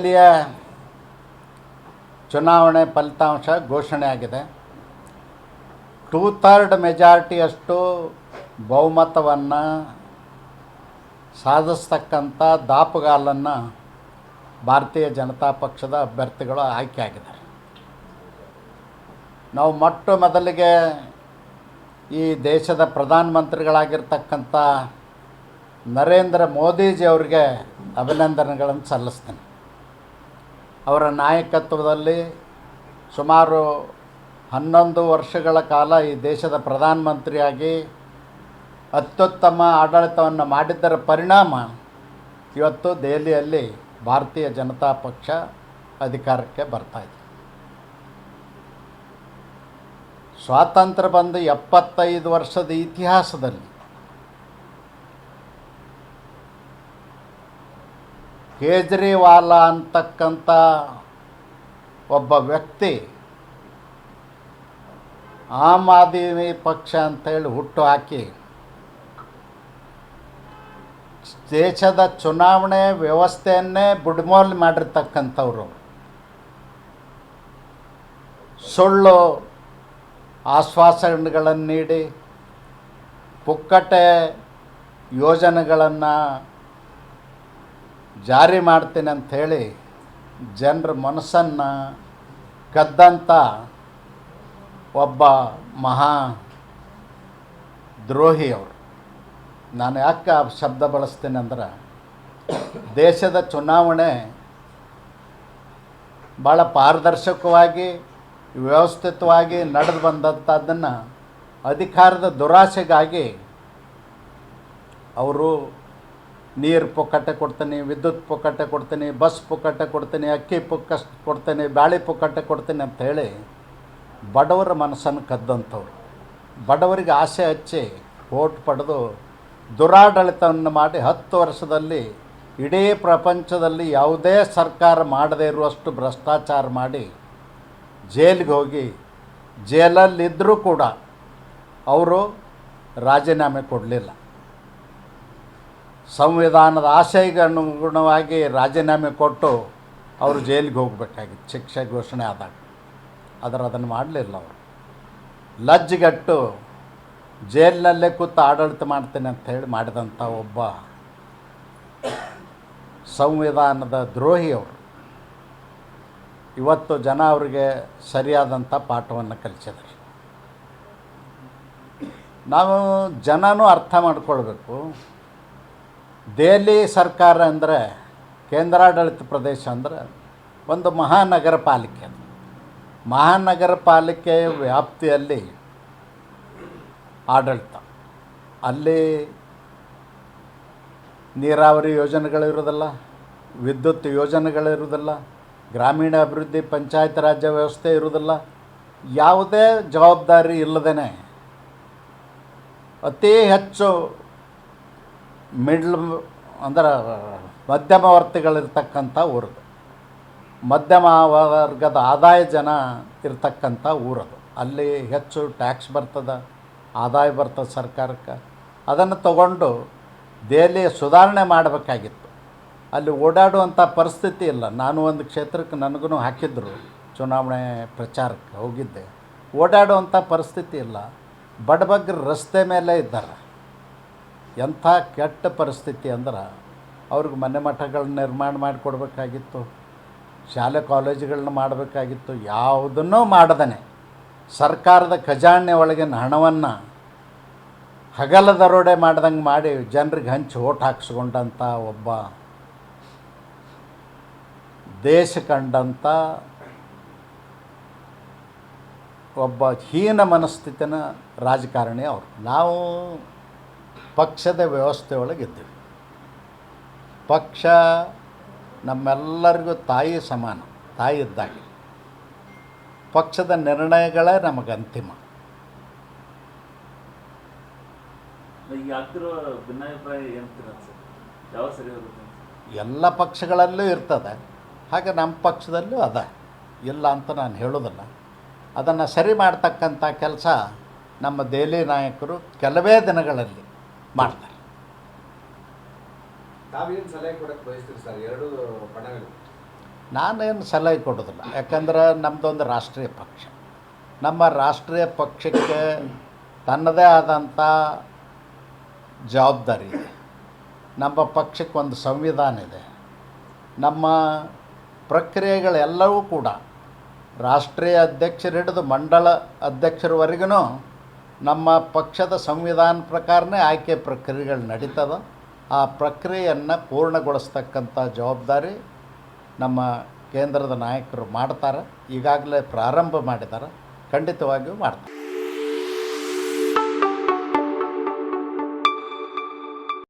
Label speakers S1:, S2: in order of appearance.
S1: ಇಲ್ಲಿಯ ಚುನಾವಣೆ ಫಲಿತಾಂಶ ಘೋಷಣೆ ಆಗಿದೆ. ಟೂ ಥರ್ಡ್ ಮೆಜಾರಿಟಿಯಷ್ಟು ಬಹುಮತವನ್ನು ಸಾಧಿಸ್ತಕ್ಕಂಥ ದಾಪುಗಾಲನ್ನು ಭಾರತೀಯ ಜನತಾ ಪಕ್ಷದ ಅಭ್ಯರ್ಥಿಗಳು ಆಯ್ಕೆ ಆಗಿದ್ದಾರೆ. ನಾವು ಮೊಟ್ಟ ಮೊದಲಿಗೆ ಈ ದೇಶದ ಪ್ರಧಾನಮಂತ್ರಿಗಳಾಗಿರ್ತಕ್ಕಂಥ ನರೇಂದ್ರ ಮೋದಿಜಿ ಅವರಿಗೆ ಅಭಿನಂದನೆಗಳನ್ನು ಸಲ್ಲಿಸ್ತೇನೆ. ಅವರ ನಾಯಕತ್ವದಲ್ಲಿ ಸುಮಾರು ಹನ್ನೊಂದು ವರ್ಷಗಳ ಕಾಲ ಈ ದೇಶದ ಪ್ರಧಾನಮಂತ್ರಿಯಾಗಿ ಅತ್ಯುತ್ತಮ ಆಡಳಿತವನ್ನು ಮಾಡಿದ್ದರ ಪರಿಣಾಮ ಇವತ್ತು ದೆಹಲಿಯಲ್ಲಿ ಭಾರತೀಯ ಜನತಾ ಪಕ್ಷ ಅಧಿಕಾರಕ್ಕೆ ಬರ್ತಾಯಿದೆ ಸ್ವಾತಂತ್ರ್ಯ ಬಂದು ಎಪ್ಪತ್ತೈದು ವರ್ಷದ ಇತಿಹಾಸದಲ್ಲಿ ಕೇಜ್ರಿವಾಲ ಅಂತಕ್ಕಂಥ ಒಬ್ಬ ವ್ಯಕ್ತಿ ಆಮ್ ಆದ್ಮಿ ಪಕ್ಷ ಅಂತೇಳಿ ಹುಟ್ಟು ಹಾಕಿ ದೇಶದ ಚುನಾವಣೆ ವ್ಯವಸ್ಥೆಯನ್ನೇ ಬುಡ್ಮೋಲ್ ಮಾಡಿರ್ತಕ್ಕಂಥವ್ರು. ಸುಳ್ಳು ಆಶ್ವಾಸನೆಗಳನ್ನು ನೀಡಿ ಪುಕ್ಕಟೆ ಯೋಜನೆಗಳನ್ನು ಜಾರಿ ಮಾಡ್ತೀನಿ ಅಂಥೇಳಿ ಜನರ ಮನಸ್ಸನ್ನು ಕದ್ದಂಥ ಒಬ್ಬ ಮಹಾ ದ್ರೋಹಿ ಅವರು. ನಾನು ಯಾಕೆ ಆ ಶಬ್ದ ಬಳಸ್ತೀನಿ ಅಂದ್ರೆ ದೇಶದ ಚುನಾವಣೆ ಭಾಳ ಪಾರದರ್ಶಕವಾಗಿ, ವ್ಯವಸ್ಥಿತವಾಗಿ ನಡೆದು ಬಂದಂಥದ್ದನ್ನು ಅಧಿಕಾರದ ದುರಾಸೆಗಾಗಿ ಅವರು ನೀರು ಪುಕ್ಕಟ್ಟೆ ಕೊಡ್ತೀನಿ, ವಿದ್ಯುತ್ ಪುಕ್ಕಟ್ಟೆ ಕೊಡ್ತೀನಿ ಬಸ್ ಪುಕ್ಕಟ್ಟೆ ಕೊಡ್ತೀನಿ, ಅಕ್ಕಿ ಪುಕ್ಕ ಕೊಡ್ತೀನಿ, ಬ್ಯಾಳಿ ಪುಕ್ಕಟ್ಟೆ ಕೊಡ್ತೀನಿ ಅಂತ ಹೇಳಿ ಬಡವರ ಮನಸ್ಸನ್ನು ಕದ್ದಂಥವ್ರು. ಬಡವರಿಗೆ ಆಸೆ ಹಚ್ಚಿ ಓಟ್ ಪಡೆದು ದುರಾಡಳಿತವನ್ನು ಮಾಡಿ ಹತ್ತು ವರ್ಷದಲ್ಲಿ ಇಡೀ ಪ್ರಪಂಚದಲ್ಲಿ ಯಾವುದೇ ಸರ್ಕಾರ ಮಾಡದೇ ಇರುವಷ್ಟು ಭ್ರಷ್ಟಾಚಾರ ಮಾಡಿ ಜೈಲಿಗೆ ಹೋಗಿ ಜೈಲಲ್ಲಿದ್ದರೂ ಕೂಡ ಅವರು ರಾಜೀನಾಮೆ ಕೊಡಲಿಲ್ಲ. ಸಂವಿಧಾನದ ಆಶಯಕ್ಕೆ ಅನುಗುಣವಾಗಿ ರಾಜೀನಾಮೆ ಕೊಟ್ಟು ಅವರು ಜೈಲಿಗೆ ಹೋಗಬೇಕಾಗಿತ್ತು, ಶಿಕ್ಷೆ ಘೋಷಣೆ ಆದಾಗ. ಆದರೆ ಅದನ್ನು ಮಾಡಲಿಲ್ಲ ಅವರು. ಲಜ್ಜೆಗಟ್ಟು ಜೈಲಿನಲ್ಲೇ ಕೂತು ಆಡಳಿತ ಮಾಡ್ತೇನೆ ಅಂತ ಹೇಳಿ ಮಾಡಿದಂಥ ಒಬ್ಬ ಸಂವಿಧಾನದ ದ್ರೋಹಿ ಅವರು. ಇವತ್ತು ಜನ ಅವರಿಗೆ ಸರಿಯಾದಂಥ ಪಾಠವನ್ನು ಕಲಿಸಿದ್ದಾರೆ. ನಾವು ಜನನೂ ಅರ್ಥ ಮಾಡ್ಕೊಳ್ಬೇಕು. ದೆಹಲಿ ಸರ್ಕಾರ ಅಂದರೆ ಕೇಂದ್ರಾಡಳಿತ ಪ್ರದೇಶ ಅಂದರೆ ಒಂದು ಮಹಾನಗರ ಪಾಲಿಕೆ ಮಹಾನಗರ ಪಾಲಿಕೆಯ ವ್ಯಾಪ್ತಿಯಲ್ಲಿ ಆಡಳಿತ. ಅಲ್ಲಿ ನೀರಾವರಿ ಯೋಜನೆಗಳಿರೋದಿಲ್ಲ ವಿದ್ಯುತ್ ಯೋಜನೆಗಳಿರೋದಿಲ್ಲ ಗ್ರಾಮೀಣ ಅಭಿವೃದ್ಧಿ ಪಂಚಾಯತ್ ರಾಜ್ಯ ವ್ಯವಸ್ಥೆ ಇರುವುದಿಲ್ಲ. ಯಾವುದೇ ಜವಾಬ್ದಾರಿ ಇಲ್ಲದೇ ಅತಿ ಹೆಚ್ಚು ಮಿಡ್ಲ್ ಅಂದ್ರೆ ಮಧ್ಯಮ ವರ್ತಿಗಳಿರ್ತಕ್ಕಂಥ ಊರದು ಮಧ್ಯಮ ವರ್ಗದ ಆದಾಯ ಜನ ಇರ್ತಕ್ಕಂಥ ಊರದು ಅಲ್ಲಿ ಹೆಚ್ಚು ಟ್ಯಾಕ್ಸ್ ಬರ್ತದೆ, ಆದಾಯ ಬರ್ತದೆ ಸರ್ಕಾರಕ್ಕೆ. ಅದನ್ನು ತಗೊಂಡು ದೆಹಲಿಯ ಸುಧಾರಣೆ ಮಾಡಬೇಕಾಗಿತ್ತು. ಅಲ್ಲಿ ಓಡಾಡುವಂಥ ಪರಿಸ್ಥಿತಿ ಇಲ್ಲ. ನಾನು ಒಂದು ಕ್ಷೇತ್ರಕ್ಕೆ ನನಗೂ ಹಾಕಿದ್ರು ಚುನಾವಣೆ ಪ್ರಚಾರಕ್ಕೆ ಹೋಗಿದ್ದೆ. ಓಡಾಡುವಂಥ ಪರಿಸ್ಥಿತಿ ಇಲ್ಲ. ಬಡಬಗ್ಗರು ರಸ್ತೆ ಮೇಲೆ ಇದ್ದಾರೆ. ಎಂಥ ಕೆಟ್ಟ ಪರಿಸ್ಥಿತಿ ಅಂದ್ರೆ ಅವ್ರಿಗೆ ಮನೆ ಮಠಗಳನ್ನ ನಿರ್ಮಾಣ ಮಾಡಿಕೊಡ್ಬೇಕಾಗಿತ್ತು, ಶಾಲೆ ಕಾಲೇಜುಗಳನ್ನ ಮಾಡಬೇಕಾಗಿತ್ತು, ಯಾವುದನ್ನೂ ಮಾಡದೇ ಸರ್ಕಾರದ ಖಜಾನೆ ಒಳಗಿನ ಹಣವನ್ನು ಹಗಲ ದರೋಡೆ ಮಾಡ್ದಂಗೆ ಮಾಡಿ ಜನರಿಗೆ ಹಂಚಿ ಓಟ್ ಹಾಕ್ಸ್ಕೊಂಡಂಥ ಒಬ್ಬ, ದೇಶ ಕಂಡಂಥ ಒಬ್ಬ ಹೀನ ಮನಸ್ಥಿತಿನ ರಾಜಕಾರಣಿ ಅವರು. ನಾವು ಪಕ್ಷದ ವ್ಯವಸ್ಥೆ ಒಳಗೆ ಇದ್ದೀವಿ. ಪಕ್ಷ ನಮ್ಮೆಲ್ಲರಿಗೂ ತಾಯಿ ಸಮಾನ ತಾಯಿ ಇದ್ದಾಗೆ. ಪಕ್ಷದ ನಿರ್ಣಯಗಳೇ ನಮಗೆ ಅಂತಿಮ. ಎಲ್ಲ ಪಕ್ಷಗಳಲ್ಲೂ ಇರ್ತದೆ. ಹಾಗೆ ನಮ್ಮ ಪಕ್ಷದಲ್ಲೂ ಅದ. ಇಲ್ಲ ಅಂತ ನಾನು ಹೇಳೋದಿಲ್ಲ ಅದನ್ನು ಸರಿ ಮಾಡ್ತಕ್ಕಂಥ ಕೆಲಸ ನಮ್ಮ ದೆಹಲಿ ನಾಯಕರು ಕೆಲವೇ ದಿನಗಳಲ್ಲಿ ಮಾಡ್ತಾರೆ.
S2: ತಾವೇನು ಸಲಹೆ ಕೊಡಕ್ಕೆ ಬಯಸ್ತೀರಿ ಸರ್? ಎರಡು ಬಣಗಳು
S1: ನಾನೇನು ಸಲಹೆ ಕೊಡೋದಿಲ್ಲ. ಯಾಕಂದ್ರೆ ನಮ್ಮದೊಂದು ರಾಷ್ಟ್ರೀಯ ಪಕ್ಷ. ನಮ್ಮ ರಾಷ್ಟ್ರೀಯ ಪಕ್ಷಕ್ಕೆ ತನ್ನದೇ ಆದಂಥ ಜವಾಬ್ದಾರಿ ಇದೆ. ನಮ್ಮ ಪಕ್ಷಕ್ಕೆ ಒಂದು ಸಂವಿಧಾನ ಇದೆ. ನಮ್ಮ ಪ್ರಕ್ರಿಯೆಗಳೆಲ್ಲವೂ ಕೂಡ ರಾಷ್ಟ್ರೀಯ ಅಧ್ಯಕ್ಷರು ಹಿಡಿದು ಮಂಡಳ ಅಧ್ಯಕ್ಷರವರೆಗೂ ನಮ್ಮ ಪಕ್ಷದ ಸಂವಿಧಾನ ಪ್ರಕಾರನೇ ಆಯ್ಕೆ ಪ್ರಕ್ರಿಯೆಗಳು ನಡೀತದ. ಆ ಪ್ರಕ್ರಿಯೆಯನ್ನು ಪೂರ್ಣಗೊಳಿಸ್ತಕ್ಕಂಥ ಜವಾಬ್ದಾರಿ ನಮ್ಮ ಕೇಂದ್ರದ ನಾಯಕರು ಮಾಡ್ತಾರೆ. ಈಗಾಗಲೇ ಪ್ರಾರಂಭ ಮಾಡಿದ್ದಾರೆ. ಖಂಡಿತವಾಗಿಯೂ ಮಾಡ್ತಾರೆ.